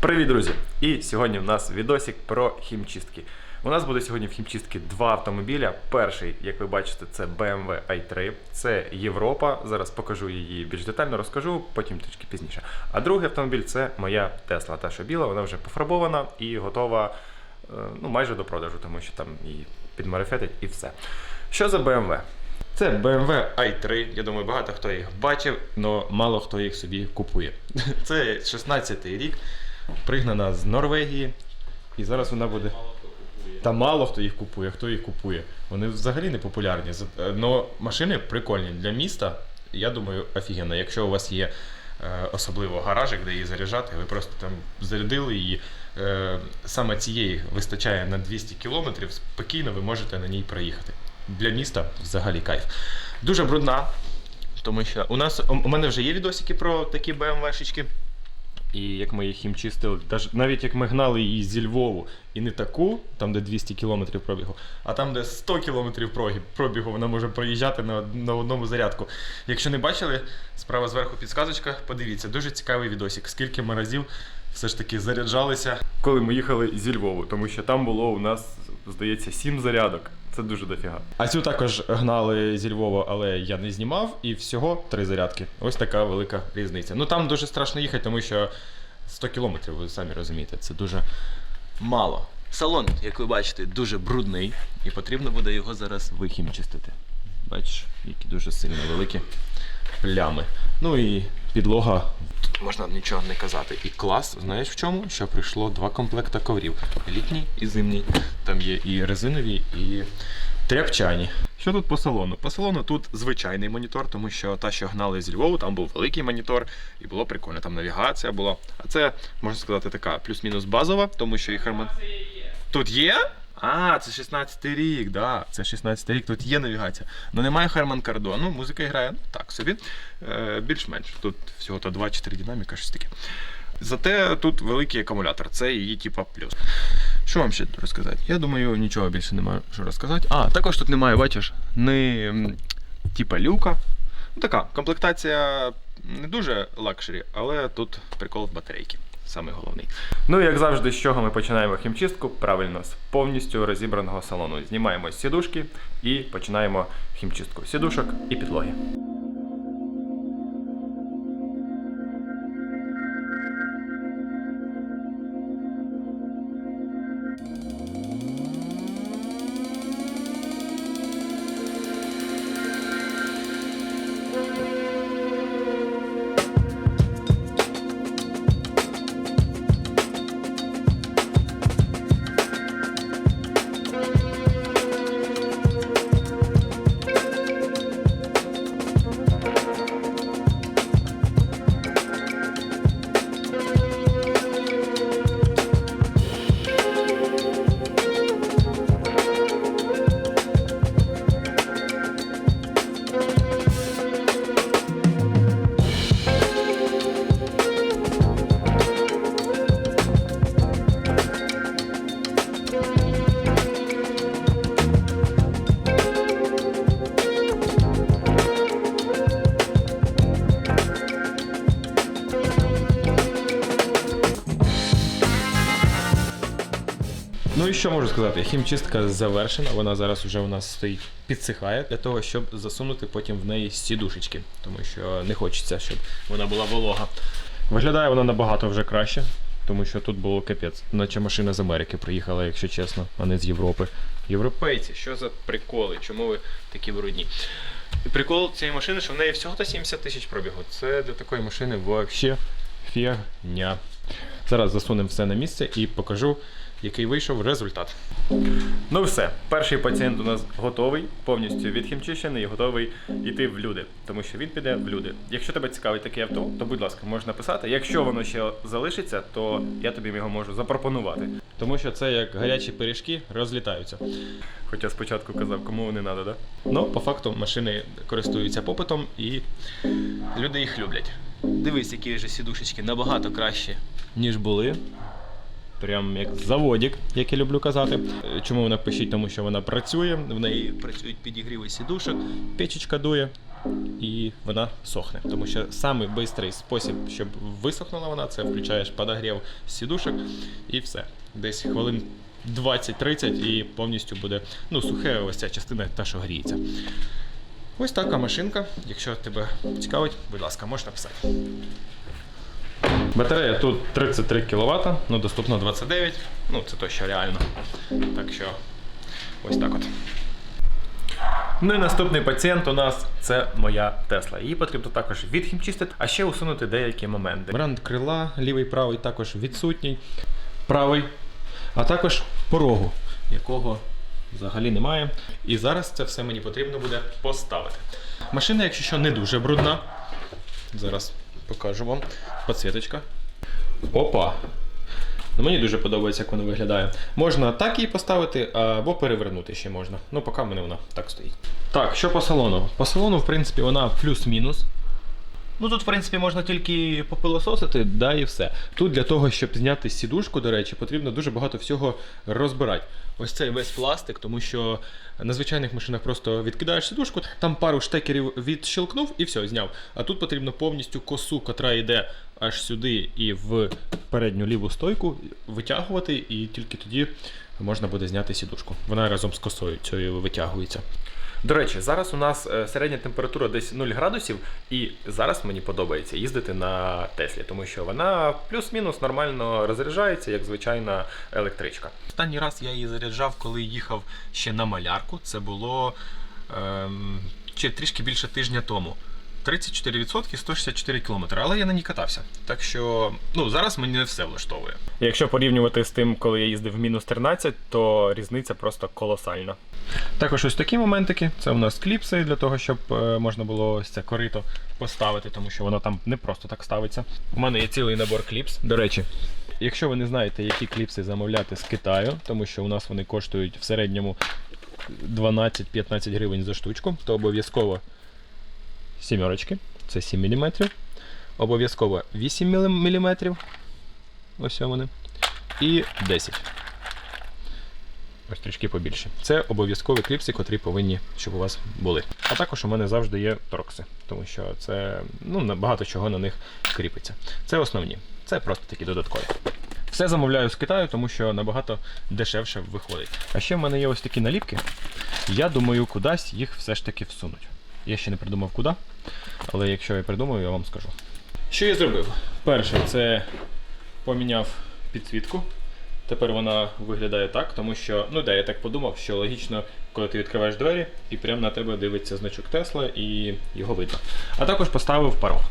Привіт, друзі! І сьогодні в нас відосик про хімчистки. У нас буде сьогодні в хімчистки два автомобіля. Перший, як ви бачите, це BMW i3, це Європа. Зараз покажу її більш детально, розкажу, потім трішки пізніше. А другий автомобіль це моя Тесла, та що біла, вона вже пофарбована і готова е, ну, майже до продажу, тому що там її підмарифетить і все. Що за BMW? Це BMW i3. Я думаю, багато хто їх бачив, але мало хто їх собі купує. Це 16-й рік, пригнана з Норвегії. І зараз вона буде. Та мало хто їх купує, хто їх купує. Вони взагалі не популярні. Але машини прикольні для міста. Я думаю, офігенно. Якщо у вас є е, особливо гаражик, де її заряджати, ви просто там зарядили її. Е, саме цієї вистачає на 200 кілометрів, спокійно ви можете на ній проїхати. Для міста взагалі кайф. Дуже брудна, тому що у нас у у мене вже є відосики про такі BMW-шечки. І як ми їх їм чистили, навіть як ми гнали її зі Львову, і не таку, там де 200 км пробігу, а там, де 100 км прогі- пробігу, вона може проїжджати на, на одному зарядку. Якщо не бачили, справа зверху підсказочка, подивіться, дуже цікавий відосик, скільки ми разів все ж таки заряджалися. Коли ми їхали зі Львову, тому що там було у нас, здається, 7 зарядок. Це дуже дофіга. А цю також гнали зі Львова, але я не знімав, і всього три зарядки. Ось така велика різниця. Ну там дуже страшно їхати, тому що 100 кілометрів, ви самі розумієте, це дуже мало. Салон, як ви бачите, дуже брудний, і потрібно буде його зараз вихімчистити. Бачиш, які дуже сильно великі плями. Ну і підлога. Тут можна нічого не казати. І клас, знаєш в чому? Що прийшло два комплекта коврів: літній і зимній. Там є і резинові, і тряпчані. Що тут по салону? По салону тут звичайний монітор, тому що та, що гнали зі Львову, там був великий монітор, і було прикольно. Там навігація була. А це можна сказати така плюс-мінус базова, тому що і Харман. Тут є? А, це 16 рік, да. Це 16-й рік, тут є навігація. Ну немає Харман Кардо. Ну, музика грає ну, так собі. Е, більш-менш. Тут всього-то 2-4 динаміка, щось таке. Зате тут великий акумулятор, це її типа плюс. Що вам ще розказати? Я думаю, нічого більше немає що розказати. А, також тут немає, бачиш, не типа люка. Ну, така комплектація не дуже лакшері, але тут прикол в батарейки. Саме головний. Ну, як завжди, з чого ми починаємо хімчистку? Правильно, з повністю розібраного салону. Знімаємо сідушки і починаємо хімчистку сідушок і підлоги. І що можу сказати? Хімчистка завершена. Вона зараз уже у нас стоїть, підсихає для того, щоб засунути потім в неї сідушечки, тому що не хочеться, щоб вона була волога. Виглядає вона набагато вже краще, тому що тут було капець. Наче машина з Америки приїхала, якщо чесно, а не з Європи. Європейці, що за приколи? Чому ви такі брудні? Прикол цієї машини, що в неї всього 70 тисяч пробігу. Це для такої машини взагалі фігня. Зараз засунемо все на місце і покажу, який вийшов результат. Ну все, перший пацієнт у нас готовий, повністю відхімчищений і готовий йти в люди, тому що він піде в люди. Якщо тебе цікавить таке авто, то будь ласка, можеш написати. Якщо воно ще залишиться, то я тобі його можу запропонувати. Тому що це як гарячі пиріжки розлітаються. Хоча спочатку казав, кому вони треба, да? Ну, по факту машини користуються попитом і люди їх люблять. Дивись, які вже сідушечки набагато кращі, ніж були. Прям як заводик, як я люблю казати. Е, Чому вона пишіть? Тому що вона працює, в неї працюють підігріви сідушок, печечка дує. і вона сохне. Тому що самий спосіб, щоб висохнула вона, це включаєш подогрів сідушок і все. Десь хвилин 20-30 і повністю буде ну, сухе ось ця частина, та, що гріється. Ось така машинка. Якщо тебе цікавить, будь ласка, можеш написати. Батарея тут 33 кВт, ну доступно 29, ну це то, що реально. Так що ось так от. Ну і наступний пацієнт у нас це моя Тесла. Її потрібно також відхімчистити, а ще усунути деякі моменти. Варіант крила, лівий правий також відсутній. Правий, а також порогу, якого взагалі немає. І зараз це все мені потрібно буде поставити. Машина, якщо що, не дуже брудна. Зараз покажу вам. Підсвіточка. Опа! Ну, мені дуже подобається, як воно виглядає. Можна так її поставити, або перевернути ще можна. Ну, поки в мене вона так стоїть. Так, що по салону? По салону, в принципі, вона плюс-мінус. Ну тут, в принципі, можна тільки попилососити, да і все. Тут для того, щоб зняти сідушку, до речі, потрібно дуже багато всього розбирати. Ось цей весь пластик, тому що на звичайних машинах просто відкидаєш сідушку, там пару штекерів відщелкнув і все, зняв. А тут потрібно повністю косу, котра йде аж сюди і в передню ліву стойку, витягувати, і тільки тоді можна буде зняти сідушку. Вона разом з косою цією витягується. До речі, зараз у нас е, середня температура десь 0 градусів, і зараз мені подобається їздити на Теслі, тому що вона плюс-мінус нормально розряджається, як звичайна електричка. Останній раз я її заряджав, коли їхав ще на малярку. Це було ем, ще трішки більше тижня тому. 34% 164 км, але я на ній катався. Так що ну, зараз мені не все влаштовує. Якщо порівнювати з тим, коли я їздив в мінус 13, то різниця просто колосальна. Також ось такі моментики. Це у нас кліпси для того, щоб е, можна було ось це корито поставити, тому що воно там не просто так ставиться. У мене є цілий набор кліпс. До речі, якщо ви не знаєте, які кліпси замовляти з Китаю, тому що у нас вони коштують в середньому 12-15 гривень за штучку, то обов'язково сімерочки, це 7 мм. Обов'язково 8 мм. Ось вони. І 10 ось трішки побільше. Це обов'язкові кліпси, котрі повинні, щоб у вас були. А також у мене завжди є торкси, тому що це ну, багато чого на них кріпиться. Це основні, це просто такі додаткові. Все замовляю з Китаю, тому що набагато дешевше виходить. А ще в мене є ось такі наліпки. Я думаю, кудись їх все ж таки всунуть. Я ще не придумав куди, але якщо я придумаю, я вам скажу. Що я зробив? Перше, це поміняв підсвітку. Тепер вона виглядає так, тому що, ну да, я так подумав, що логічно, коли ти відкриваєш двері, і прямо на тебе дивиться значок Тесла і його видно. А також поставив порог.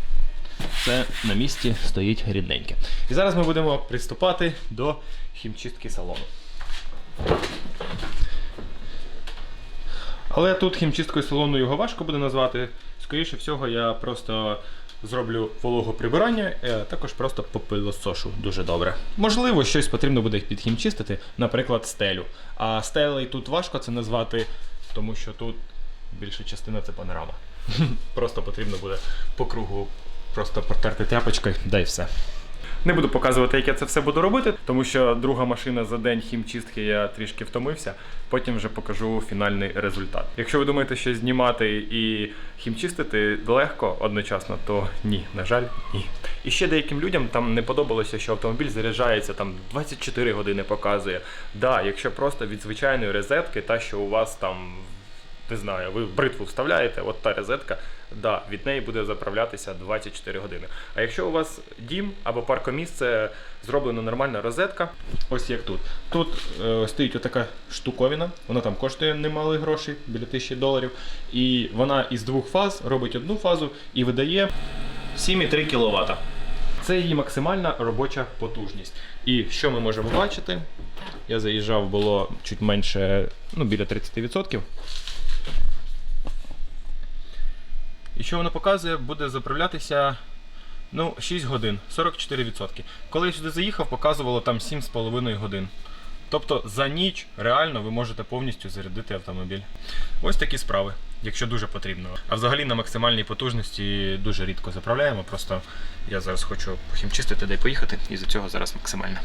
Це на місці стоїть рідненьке. І зараз ми будемо приступати до хімчистки салону. Але тут хімчисткою салону його важко буде назвати. Скоріше всього, я просто зроблю вологоприбирання, а також просто попилосошу дуже добре. Можливо, щось потрібно буде підхімчистити, наприклад, стелю. А стелей тут важко це назвати, тому що тут більша частина це панорама. Просто потрібно буде по кругу просто протерти тряпочкою, да й все. Не буду показувати, як я це все буду робити, тому що друга машина за день хімчистки я трішки втомився. Потім вже покажу фінальний результат. Якщо ви думаєте, що знімати і хімчистити легко одночасно, то ні, на жаль, ні. І ще деяким людям там не подобалося, що автомобіль заряджається там 24 години показує. Да, якщо просто від звичайної розетки, та що у вас там не знаю, ви бритву вставляєте, от та розетка, да, від неї буде заправлятися 24 години. А якщо у вас дім або паркомісце зроблена нормальна розетка, Ось як тут. Тут е, стоїть отака штуковина, вона там коштує немали грошей, біля 1000 доларів. І вона із двох фаз робить одну фазу і видає 7,3 кВт. Це її максимальна робоча потужність. І що ми можемо бачити? Я заїжджав, було чуть менше, ну, біля 30%. І що воно показує, буде заправлятися ну, 6 годин, 44%. Коли я сюди заїхав, показувало там 7,5 годин. Тобто за ніч реально ви можете повністю зарядити автомобіль. Ось такі справи, якщо дуже потрібно. А взагалі на максимальній потужності дуже рідко заправляємо. Просто я зараз хочу хімчистити де поїхати, і за цього зараз максимально.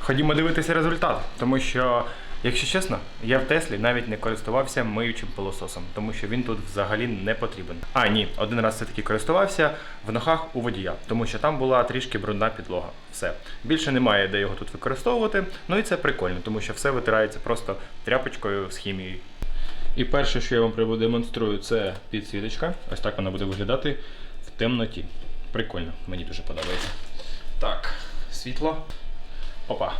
ходімо дивитися результат, тому що Якщо чесно, я в Теслі навіть не користувався миючим пилососом, тому що він тут взагалі не потрібен. А ні, один раз все-таки користувався в ногах у водія, тому що там була трішки брудна підлога. Все. Більше немає де його тут використовувати. Ну і це прикольно, тому що все витирається просто тряпочкою з хімією. І перше, що я вам продемонструю, це підсвіточка. Ось так вона буде виглядати в темноті. Прикольно, мені дуже подобається. Так, світло. Опа.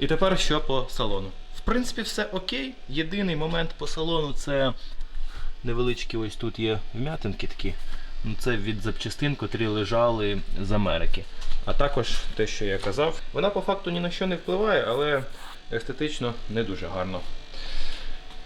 І тепер що по салону? В принципі, все окей. Єдиний момент по салону це невеличкі ось тут є вм'ятинки такі. Ну, Це від запчастин, котрі лежали з Америки. А також те, що я казав, вона по факту ні на що не впливає, але естетично не дуже гарно.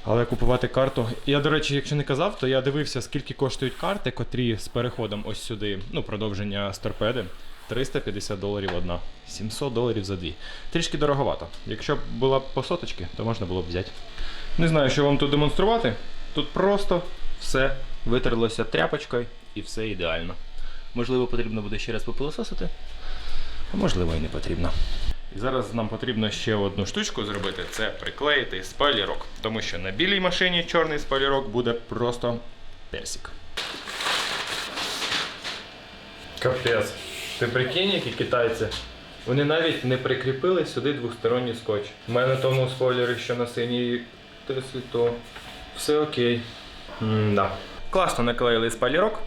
Але купувати карту. Я, до речі, якщо не казав, то я дивився, скільки коштують карти, котрі з переходом ось сюди, ну, продовження з торпеди. 350 доларів одна, 700 доларів за дві. Трішки дороговато. Якщо б була по соточки, то можна було б взяти. Не знаю, що вам тут демонструвати. Тут просто все витерлося тряпочкою і все ідеально. Можливо, потрібно буде ще раз попилососити, а можливо і не потрібно. І зараз нам потрібно ще одну штучку зробити це приклеїти спойлерок. Тому що на білій машині чорний спойлерок буде просто персик. Капець. Ти прикинь, які китайці? Вони навіть не прикріпили сюди двосторонній скотч. У мене тому спойлері, що на синій Теслі, то все окей. М-да. Класно наклеїли спойлерок.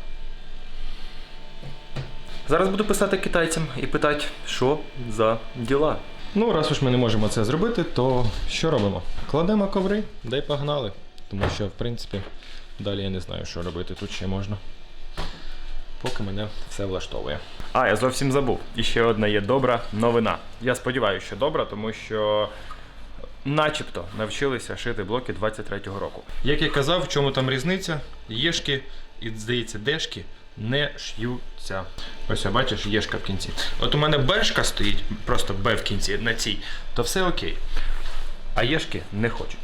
Зараз буду писати китайцям і питати, що за діла. Ну, раз уж ми не можемо це зробити, то що робимо? Кладемо коври, да й погнали. Тому що, в принципі, далі я не знаю, що робити тут ще можна. Поки мене все влаштовує. А, я зовсім забув. І ще одна є добра новина. Я сподіваюся, що добра, тому що начебто навчилися шити блоки 23-го року. Як я казав, в чому там різниця? Єшки і, здається, дешки не ш'ються. Ось, бачиш, єшка в кінці. От у мене бешка стоїть, просто Б в кінці на цій, то все окей. А єшки не хочуть.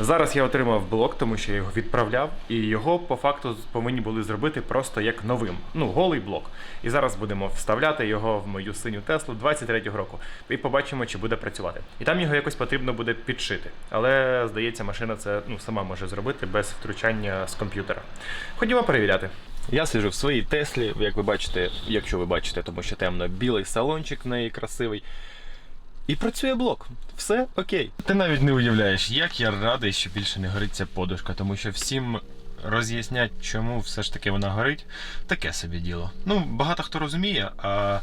Зараз я отримав блок, тому що я його відправляв, і його по факту повинні були зробити просто як новим. Ну, голий блок. І зараз будемо вставляти його в мою синю Теслу 23-го року. І побачимо, чи буде працювати. І там його якось потрібно буде підшити. Але здається, машина це ну, сама може зробити без втручання з комп'ютера. Ходімо перевіряти. Я сиджу в своїй Теслі, як ви бачите, якщо ви бачите, тому що темно білий салончик в неї красивий. І працює блок. Все окей. Ти навіть не уявляєш, як я радий, що більше не горить ця подушка, тому що всім роз'яснять, чому все ж таки вона горить, таке собі діло. Ну, багато хто розуміє, а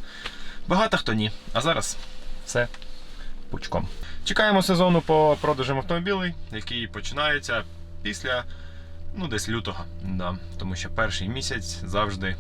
багато хто ні. А зараз все пучком. Чекаємо сезону по продажам автомобілей, який починається після ну, десь лютого. Да. Тому що перший місяць завжди